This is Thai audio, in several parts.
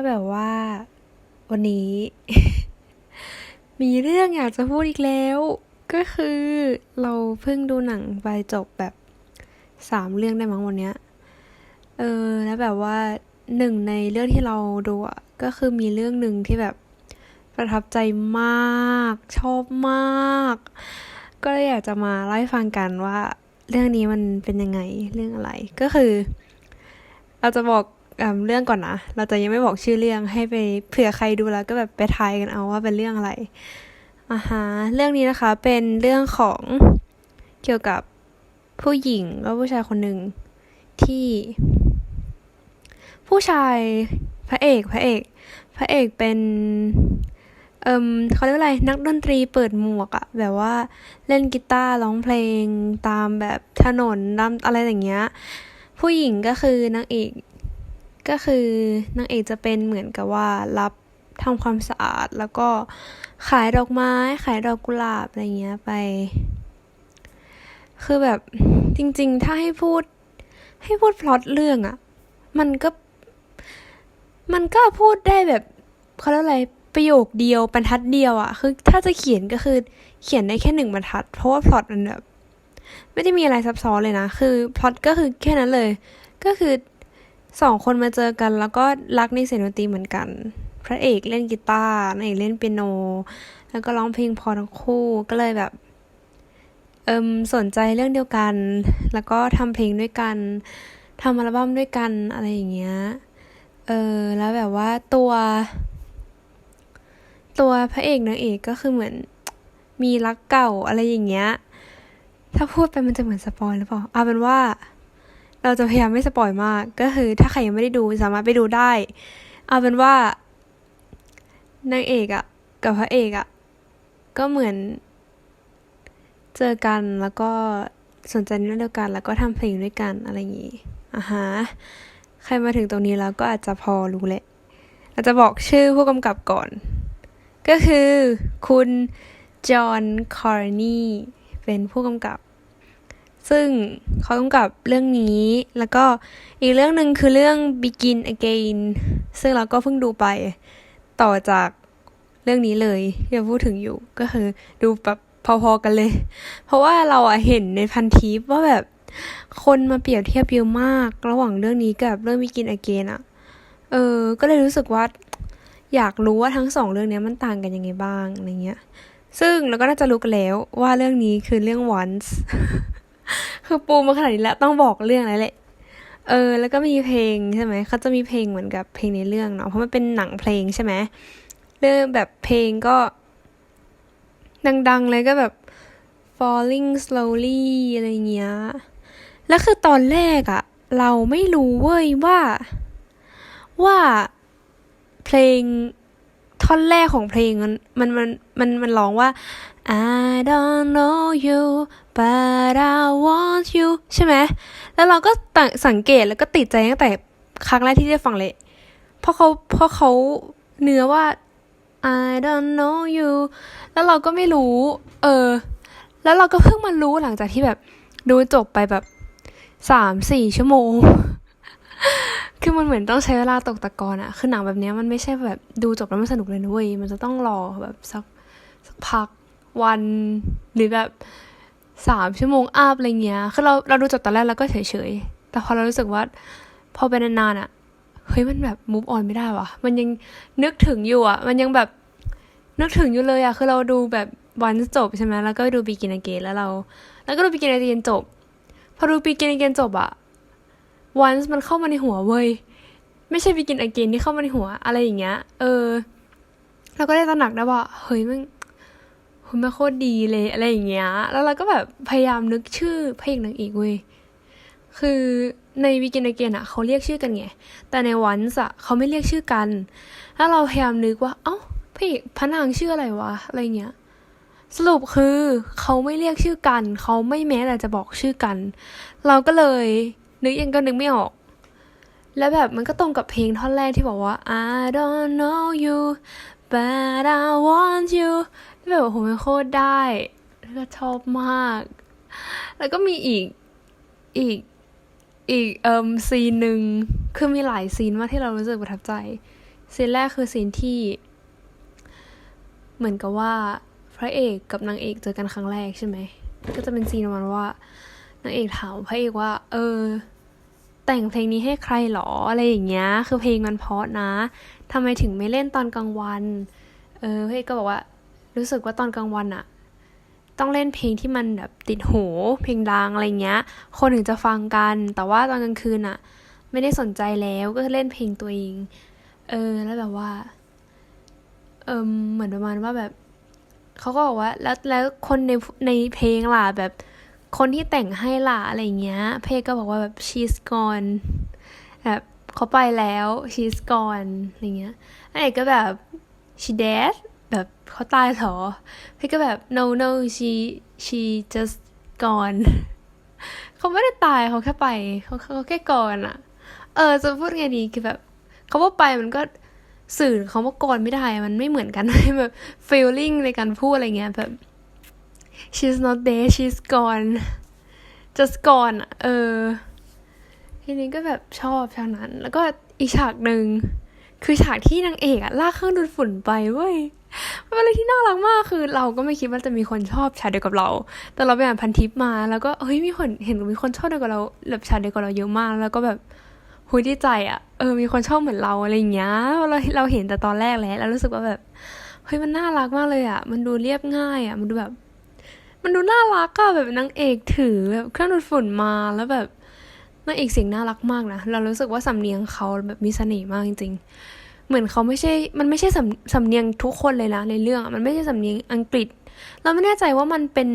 ก็แบบว่า วันนี้ มีเรื่องอยากจะพูดอีกแล้ว ก็คือเราเพิ่งดูหนังไปจบแบบสามเรื่องได้มั้งวันเนี้ย เออ แล้วแบบว่าหนึ่งในเรื่องที่เราดูอะก็คือมีเรื่องหนึ่งที่แบบประทับใจมาก ชอบมาก ก็เลยอยากจะมาเล่าให้ฟังกันว่า เรื่องนี้มันเป็นยังไงเรื่องอะไร ก็คือ เราจะบอก เเรื่องก่อนนะ เราจะยังไม่บอกชื่อเรื่องให้ไปเผื่อใครดูแล้วก็แบบไปทายกันเอาว่าเป็นเรื่องอะไรอ่าฮะเรื่องนี้นะคะเป็นเรื่องของเกี่ยวกับผู้หญิงและผู้ชายคนหนึ่งที่ ผู้ชายพระเอกพระเอก พระเอกเป็นเอิมเขาเรียกว่าอะไรนักดนตรีเปิดหมวกอะแบบว่าเล่นกีตาร์ร้องเพลงตามแบบถนนตามอะไรอย่างเงี้ย ผู้หญิงก็คือนางเอก ก็คือนางเอกจะเป็นเหมือนกับว่ารับทำความสะอาดแล้วก็ขายดอกไม้ ขายดอกกุหลาบอะไรเงี้ยไป คือแบบจริง ๆ ถ้าให้พูด ให้พูดพล็อตเรื่องอะมันก็ มันก็พูดได้แบบเขาเรียกอะไรประโยคเดียวบรรทัดเดียวอะคือถ้าจะเขียนก็คือเขียนได้แค่หนึ่งบรรทัด เพราะว่าพล็อตมันแบบไม่ได้มีอะไรซับซ้อนเลยนะ คือพล็อตก็คือแค่นั้นเลย ก็คือ สองคนมาเจอกันแล้วก็รักในเสียงดนตรีเหมือนกัน พระเอกเล่นกีตาร์นางเอกเล่นเปียโน แล้วก็ร้องเพลงพอทั้งคู่ก็เลยแบบเอิมสนใจเรื่องเดียวกัน แล้วก็ทำเพลงด้วยกันทำอัลบั้มด้วยกันอะไรอย่างเงี้ยเออแล้วแบบว่าตัว ตัวพระเอกนางเอกก็คือเหมือนมีรักเก่าอะไรอย่างเงี้ย ถ้าพูดไปมันจะเหมือนสปอยหรือเปล่าเอาเป็นว่า เราจะพยายามไม่สปอยมาก ก็คือถ้าใครยังไม่ได้ดูสามารถไปดูได้ เอาเป็นว่านางเอกอะกับพระเอกอะก็เหมือน เจอกันแล้วก็สนใจในเรื่องเดียวกัน แล้วก็ทำเพลงด้วยกันอะไรอย่างงี้อ่าฮะใครมาถึงตรงนี้แล้วก็อาจจะพอรู้แหละเราจะบอกชื่อผู้กำกับก่อน ก็คือคุณจอห์นคาร์นีเป็นผู้กำกับ ซึ่งเขากำกับเรื่องนี้ แล้วก็อีกเรื่องหนึ่งคือเรื่อง Begin Again ซึ่งเราก็เพิ่งดูไปต่อจากเรื่องนี้เลยที่เราพูดถึงอยู่ก็คือดูแบบพอๆกันเลย เพราะว่าเราอะเห็นในพันทิปว่าแบบคนมาเปรียบเทียบเยอะมาก ระหว่างเรื่องนี้กับเรื่อง Begin Again อะเออ ก็เลยรู้สึกว่าอยากรู้ว่าทั้งสองเรื่องนี้มันต่างกันยังไงบ้างอะไรเงี้ย ซึ่งเราก็น่าจะรู้กันแล้วว่าเรื่องนี้คือเรื่อง once คือปูมาขนาดนี้แล้วต้องบอกเรื่องแล้วแหละ เออ แล้วก็มีเพลงใช่ไหมเขาจะมีเพลงเหมือนกับเพลงในเรื่องเนาะเพราะมันเป็นหนังเพลงใช่ไหมเรื่องแบบเพลงก็ ดังๆเลยก็แบบ falling slowly อะไรเงี้ย แล้วคือตอนแรกอะเราไม่รู้เว้ยว่าว่าเพลงท่อนแรกของเพลงมันมันมันมันมันร้องว่า I don't know you but I want you ใช่ไหม แล้วเราก็สังเกตแล้วก็ติดใจตั้งแต่ครั้งแรกที่ได้ฟังเลย เพราะเขาเพราะเขาเนื้อว่า I don't know you แล้วเราก็ไม่รู้ เออ แล้วเราก็เพิ่งมารู้หลังจากที่แบบ ดูจบไปแบบสามสี่ชั่วโมง คือมันเหมือนต้องใช้เวลาตกตะกอนอะคือหนังแบบนี้มันไม่ใช่แบบดูจบแล้วมันสนุกเลยนะเว้ย มันจะต้องรอแบบสักสักพัก วันหรือแบบสามชั่วโมงอัพอะไรเงี้ย คือเราเราดูจบตอนแรกแล้วก็เฉยๆ แต่พอเรารู้สึกว่า พอไปนานๆอะเฮ้ยมันแบบ move on ไม่ได้วะมันยังนึกถึงอยู่อะมันยังแบบนึกถึงอยู่เลยอะคือเราดูแบบวันจบใช่ไหมแล้วก็ดู begin again แล้วเรา แล้วก็ดู begin again จบ พอดู begin again จบอะ once มันเข้ามาในหัวเว้ย ไม่ใช่ begin again ที่เข้ามาในหัวอะไรอย่างเงี้ย เออ เราก็ได้ตระหนักได้ว่า เฮ้ยมัน คุณไม่โคตรดีเลยอะไรอย่างเงี้ย แล้วเราก็แบบพยายามนึกชื่อพระเอกนางเอกเว้ย คือใน begin again อะเขาเรียกชื่อกันไง แต่ใน once อะเขาไม่เรียกชื่อกัน แล้วเราพยายามนึกว่า เอ้าพระเอกพระนางชื่ออะไรวะอะไรเงี้ย สรุปคือเขาไม่เรียกชื่อกัน เขาไม่แม้แต่จะบอกชื่อกัน เราก็เลยนึกยังก็นึกไม่ออกแล้วแบบมันก็ตรงกับเพลงท่อนแรกที่บอกว่า I don't know you but I want you แบบโอ้โหมันโคตรได้แล้วก็ชอบมาก แล้วก็มีอีกอีกอีกเอิมซีนหนึ่งคือมีหลายซีนมากที่เรารู้สึกประทับใจ ซีนแรกคือซีนที่ เหมือนกับว่าพระเอกกับนางเอกเจอกันครั้งแรกใช่ไหม ก็จะเป็นซีนประมาณว่านางเอกถามพระเอกว่า เออ แต่งเพลงนี้ให้ใครหรออะไรอย่างเงี้ย คือเพลงมันเพราะนะทำไมถึงไม่เล่นตอนกลางวัน เออพระเอกก็บอกว่า รู้สึกว่าตอนกลางวันอะต้องเล่นเพลงที่มันแบบติดหู เพลงดังอะไรเงี้ย คนถึงจะฟังกัน แต่ว่าตอนกลางคืนอะไม่ได้สนใจแล้วก็เล่นเพลงตัวเอง เออ แล้วแบบว่า เออเหมือนประมาณว่าแบบเขาก็บอกว่า แล้วแล้วคนในในเพลงล่ะแบบ คนที่แต่งให้ล่ะอะไรเงี้ย เพลงก็บอกว่าแบบ she's gone แบบเขาไปแล้ว she's gone อะไรเงี้ยไอ้ก็แบบ she dead แบบเขาตายเหรอ พี่ก็แบบ no no she she just gone เขาไม่ได้ตายเขาแค่ไปเขาเขาแค่ก่อนอะเออจะพูดไงดีคือแบบเขาว่าไปมันก็สื่อเขาว่าก่อนไม่ได้ มันไม่เหมือนกันแบบ feeling ในการพูดอะไรเงี้ยแบบ she's not there she's gone just gone อะเออ ทีนี้ก็แบบชอบฉากนั้น แล้วก็อีกฉากหนึ่งคือฉากที่นางเอกอะลากเครื่องดูดฝุ่นไปเว้ย มันเป็นอะไรที่น่ารักมากคือเราก็ไม่คิดว่าจะมีคนชอบฉาเดียวกับเรา แต่เราไปอ่านพันทิปมาแล้วก็เฮ้ยมีคนเห็นมีคนชอบเดียวกับเราแบบฉาเดียวกับเราเยอะมาก แล้วก็แบบหุยดีใจอะเออมีคนชอบเหมือนเราอะไรอย่างเงี้ยเราเราเห็นแต่ตอนแรกแล้วแล้วรู้สึกว่าแบบเฮ้ยมันน่ารักมากเลยอะมันดูเรียบง่ายอะมันดูแบบ มันดูน่ารักอะแบบนางเอกถือแบบเครื่องดูดฝุ่นมาแล้วแบบนางเอกเสียงน่ารักมากนะเรารู้สึกว่าสำเนียงเขาแบบมีเสน่ห์มากจริง ๆ เหมือนเขาไม่ใช่ มันไม่ใช่สำสำเนียงทุกคนเลยนะในเรื่องมันไม่ใช่สำเนียงอังกฤษ เราไม่แน่ใจว่ามันเป็น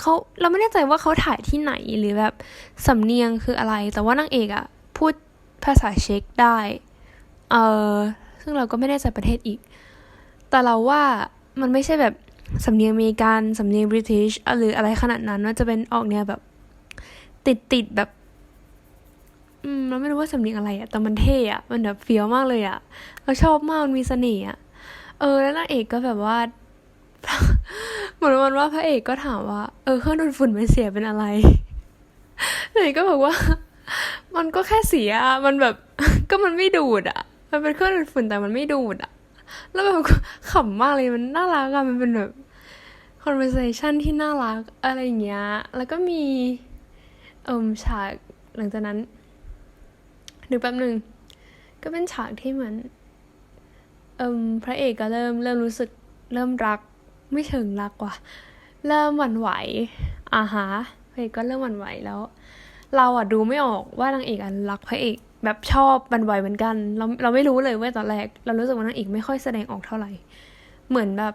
เขาเราไม่แน่ใจว่าเขาถ่ายที่ไหนหรือแบบสำเนียงคืออะไร แต่ว่านางเอกอะพูดภาษาเช็กได้ เออซึ่งเราก็ไม่แน่ใจประเทศอีก แต่เราว่ามันไม่ใช่แบบสำเนียงอเมริกันสำเนียงบริติชหรืออะไรขนาดนั้นว่าจะเป็นออกแนวแบบ ติดติดแบบ อืมเราไม่รู้ว่าสำเนียงอะไรอะแต่มันเท่อะมันแบบเฟี้ยวมากเลยอะเราชอบมากมันมีเสน่ห์อะเออ แล้วนางเอกก็แบบว่าเหมือนวันว่าพระเอกก็ถามว่า เออเครื่องดูดฝุ่นมันเสียเป็นอะไรนางเอกก็บอกว่า มันก็แค่เสียอะมันแบบ ก็มันไม่ดูดอะมันเป็นเครื่องดูดฝุ่นแต่มันไม่ดูดอะแล้วแบบขำมากเลยมันน่ารักอะมันเป็นแบบ conversation ที่น่ารักอะไรอย่างเงี้ย แล้วก็มีเอิมฉากหลังจากนั้น นึกแป๊บหนึ่งก็เป็นฉากที่เหมือนเอิมพระเอกก็เริ่มเริ่มรู้สึกเริ่มรัก ไม่เชิงรักว่ะ เริ่มหวั่นไหวอ่าฮะพระเอกก็เริ่มหวั่นไหวแล้ว เราอะดูไม่ออกว่านางเอกอะรักพระเอกแบบชอบบันไหวเหมือนกัน เราเราไม่รู้เลยเว่าตอนแรก เรารู้สึกว่านางเอกไม่ค่อยแสดงออกเท่าไหร่ เหมือนแบบ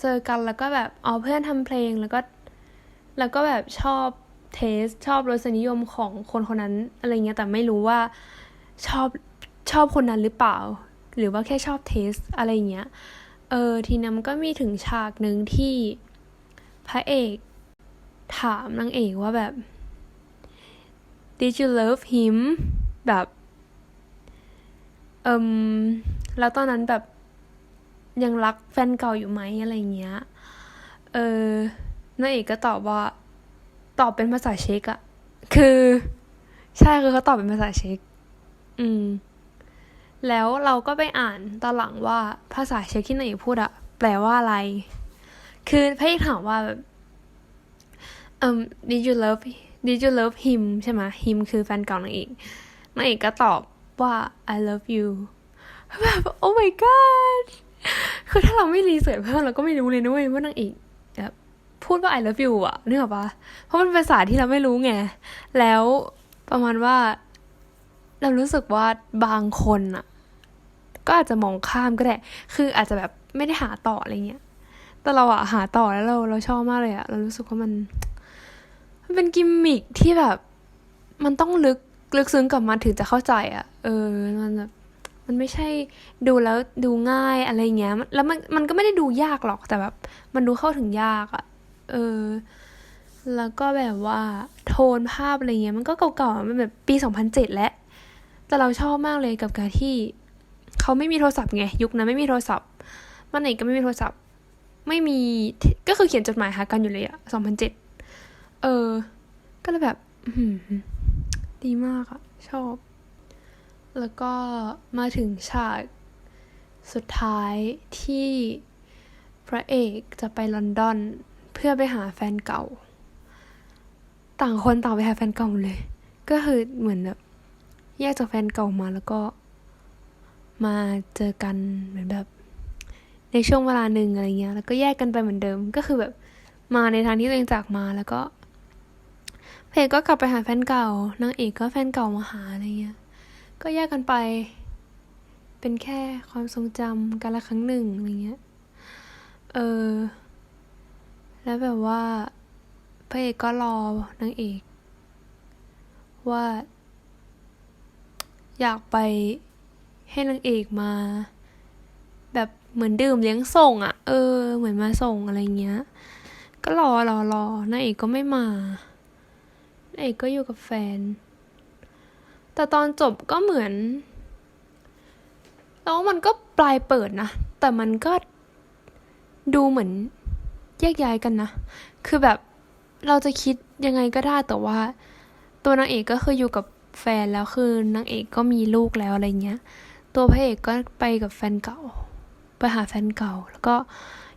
เจอกันแล้วก็แบบอ๋อเพื่อนทำเพลงแล้วก็ แล้วก็แบบชอบ เทสชอบรสนิยมของคนคนนั้นอะไรเงี้ยแต่ไม่รู้ว่าชอบชอบคนนั้นหรือเปล่า หรือว่าแค่ชอบเทสอะไรเงี้ยเออทีนั้นก็มีถึงฉากหนึ่งที่พระเอกถามนางเอกว่าแบบ did you love him แบบเอิมแล้วตอนนั้นแบบยังรักแฟนเก่าอยู่ไหมอะไรเงี้ย เออนางเอกก็ตอบว่า ตอบเป็นภาษาเช็กอะคือ ใช่คือเขาตอบเป็นภาษาเช็กอืม แล้วเราก็ไปอ่านตอนหลังว่าภาษาเช็กที่นางเอกพูดอะแปลว่าอะไร คือพระเอกถามว่าแบบเอิม did you love did you love him ใช่ไหม him คือแฟนเก่านางเอกนางเอกก็ตอบว่า I love you แบบ oh my god คือถ้าเราไม่รีเสิร์ชเพิ่มเราก็ไม่รู้เลยนะเว้ยว่านางเอก พูดว่า I love you อะนึกออกปะเพราะมันเป็นภาษาที่เราไม่รู้ไง แล้วประมาณว่า เรารู้สึกว่าบางคนอะก็อาจจะมองข้ามก็ได้ คืออาจจะแบบไม่ได้หาต่ออะไรเงี้ย แต่เราอะหาต่อแล้วเราเราชอบมากเลยอะเรารู้สึกว่ามัน มันเป็นกิมมิคที่แบบ มันต้องลึกลึกซึ้งกับมันถึงจะเข้าใจอะเออ มันแบบมันไม่ใช่ดูแล้วดูง่ายอะไรเงี้ย แล้วมันมันก็ไม่ได้ดูยากหรอกแต่แบบ มันดูเข้าถึงยากอะ เออ แล้วก็แบบว่าโทนภาพอะไรเงี้ยมันก็เก่าๆ มันแบบปี 2007 แล้ว แต่เราชอบมากเลยกับการที่เขาไม่มีโทรศัพท์ไง ยุคนั้นไม่มีโทรศัพท์มันไหนก็ไม่มีโทรศัพท์ ไม่มีก็คือเขียนจดหมายหากันอยู่เลยอะ2007 เออ ก็เลยแบบดีมากอะชอบ แล้วก็มาถึงฉากสุดท้ายที่พระเอกจะไปลอนดอน เพื่อไปหาแฟนเก่า ต่างคนต่างไปหาแฟนเก่าเลย ก็คือเหมือนแบบแยกจากแฟนเก่ามาแล้วก็ มาเจอกันเหมือนแบบ ในช่วงเวลาหนึ่งอะไรเงี้ย แล้วก็แยกกันไปเหมือนเดิม ก็คือแบบมาในทางที่ตัวเองจากมาแล้วก็พระเอกก็กลับไปหาแฟนเก่านางเอกก็แฟนเก่ามาหาอะไรเงี้ย ก็แยกกันไป เป็นแค่ความทรงจำกันละครั้งหนึ่งอะไรเงี้ย เออ แล้วแบบว่าพระเอกก็รอนางเอก ว่า อยากไปให้นางเอกมา แบบเหมือนดื่มเลี้ยงส่งอะ่ะ เออ เหมือนมาส่งอะไรเงี้ย ก็รอรอรอนางเอกก็ไม่มานางเอกก็อยู่กับแฟน แต่ตอนจบก็เหมือนแล้วมันก็ปลายเปิดนะ แต่มันก็ดูเหมือน แยกย้ายกันนะ คือแบบเราจะคิดยังไงก็ได้แต่ว่า ตัวนางเอกก็คืออยู่กับแฟนแล้วคือนางเอกก็มีลูกแล้วอะไรเงี้ย ตัวพระเอกก็ไปกับแฟนเก่า ไปหาแฟนเก่า แล้วก็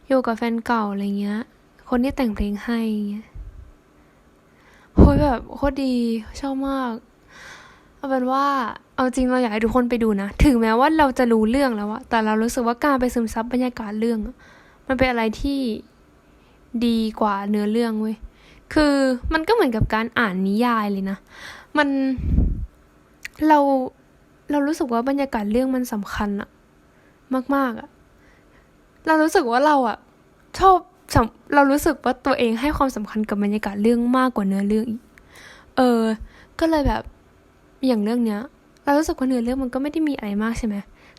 อยู่กับแฟนเก่าอะไรเงี้ย คนที่แต่งเพลงให้เงี้ยโหยแบบโคตรดีชอบมากเอาเป็นว่าเอาจริงเราอยากให้ทุกคนไปดูนะ ถึงแม้ว่าเราจะรู้เรื่องแล้วอะแต่เรารู้สึกว่าการไปซึมซับบรรยากาศเรื่อง มันเป็นอะไรที่ ดีกว่าเนื้อเรื่องเว้ย คือมันก็เหมือนกับการอ่านนิยายเลยนะ มันเราเรารู้สึกว่าบรรยากาศเรื่องมันสำคัญอะมาก ๆอะเรารู้สึกว่าเราอะชอบเรารู้สึกว่าตัวเองให้ความสำคัญกับบรรยากาศเรื่องมากกว่าเนื้อเรื่องอีก เออ ก็เลยแบบอย่างเรื่องเนี้ย เรารู้สึกว่าเนื้อเรื่องมันก็ไม่ได้มีอะไรมากใช่ไหม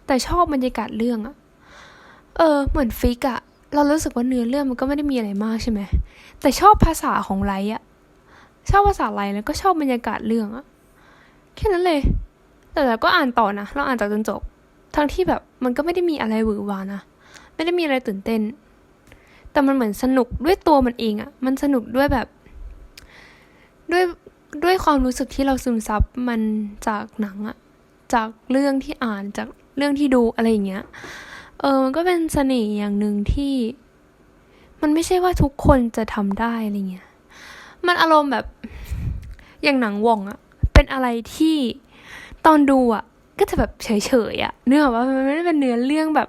แต่ชอบบรรยากาศเรื่องอะเออ เหมือนฟิกอะ เรารู้สึกว่าเนื้อเรื่องมันก็ไม่ได้มีอะไรมากใช่ไหม แต่ชอบภาษาของไลอะชอบภาษาไลแล้วก็ชอบบรรยากาศเรื่องอะแค่นั้นเลย แต่เราก็อ่านต่อนะ เราอ่านจากจนจบ ทั้งที่แบบมันก็ไม่ได้มีอะไรหวือหวานะ ไม่ได้มีอะไรตื่นเต้น แต่มันเหมือนสนุกด้วยตัวมันเองอะมันสนุกด้วยแบบ ด้วยด้วยความรู้สึกที่เราซึมซับมันจากหนังอะจากเรื่องที่อ่านจากเรื่องที่ดูอะไรอย่างเงี้ย เออ มันก็เป็นเสน่ห์อย่างหนึ่งที่ มันไม่ใช่ว่าทุกคนจะทำได้อะไรเงี้ย มันอารมณ์แบบอย่างหนังว่องอะเป็นอะไรที่ตอนดูอะก็จะแบบเฉยๆอะเนื้อว่ามันไม่ได้เป็นเนื้อเรื่องแบบ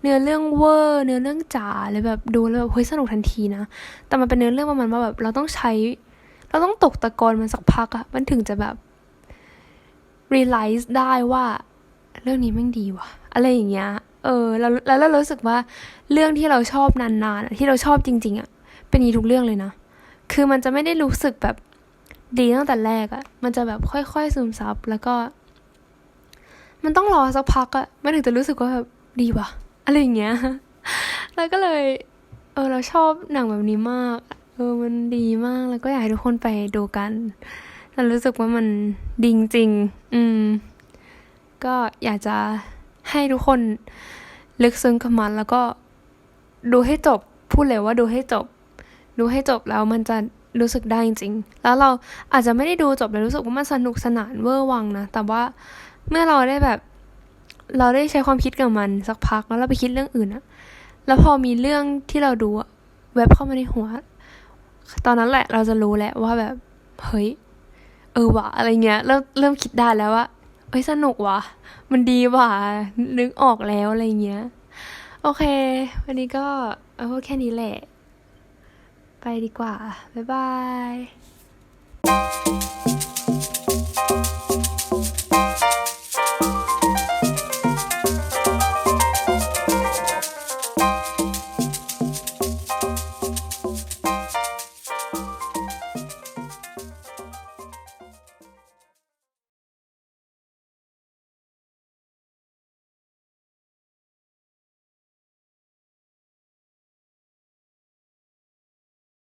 เนื้อเรื่องเวอร์ เนื้อเรื่องจ๋าเลยแบบดูแล้วแบบเฮ้ยสนุกทันทีนะ แต่มันเป็นเนื้อเรื่องประมาณว่าแบบเราต้องใช้ เราต้องตกตะกอนมันสักพักอะมันถึงจะแบบ realize ได้ว่า เรื่องนี้แม่งดีว่ะ อะไรอย่างเงี้ย เออแล้วแล้วเรารู้สึกว่าเรื่องที่เราชอบนานๆที่เราชอบจริง ๆอะเป็นอย่างนี้ทุกเรื่องเลยนะ คือมันจะไม่ได้รู้สึกแบบดีตั้งแต่แรกอะมันจะแบบค่อยๆซึมซับแล้วก็ มันต้องรอสักพักอะมันถึงจะรู้สึกว่าแบบดีว่ะอะไรอย่างเงี้ยแล้วก็เลย เออเราชอบหนังแบบนี้มาก เออมันดีมากแล้วก็อยากให้ทุกคนไปดูกันเรารู้สึกว่ามันดีจริง อืม ก็อยากจะ ให้ทุกคนลึกซึ้งกับมัน แล้วก็ดูให้จบพูดเลยว่าดูให้จบ ดูให้จบแล้วมันจะรู้สึกได้จริงๆ แล้วเราอาจจะไม่ได้ดูจบแล้วรู้สึกว่ามันสนุกสนานเวอร์วังนะ แต่ว่าเมื่อเราได้แบบ เราได้ใช้ความคิดกับมันสักพักแล้วเราไปคิดเรื่องอื่นอะแล้วพอมีเรื่องที่เราดูอะแวบเข้ามาในหัว ตอนนั้นแหละเราจะรู้แหละว่าแบบ เฮ้ย เออวะอะไรเงี้ย เริ่มเริ่มคิดได้แล้วว่า เอ้ยสนุกว่ะ มันดีว่ะ นึกออกแล้วอะไรเงี้ย โอเค วันนี้ก็เอาแค่นี้แหละ ไปดีกว่า บ๊ายบาย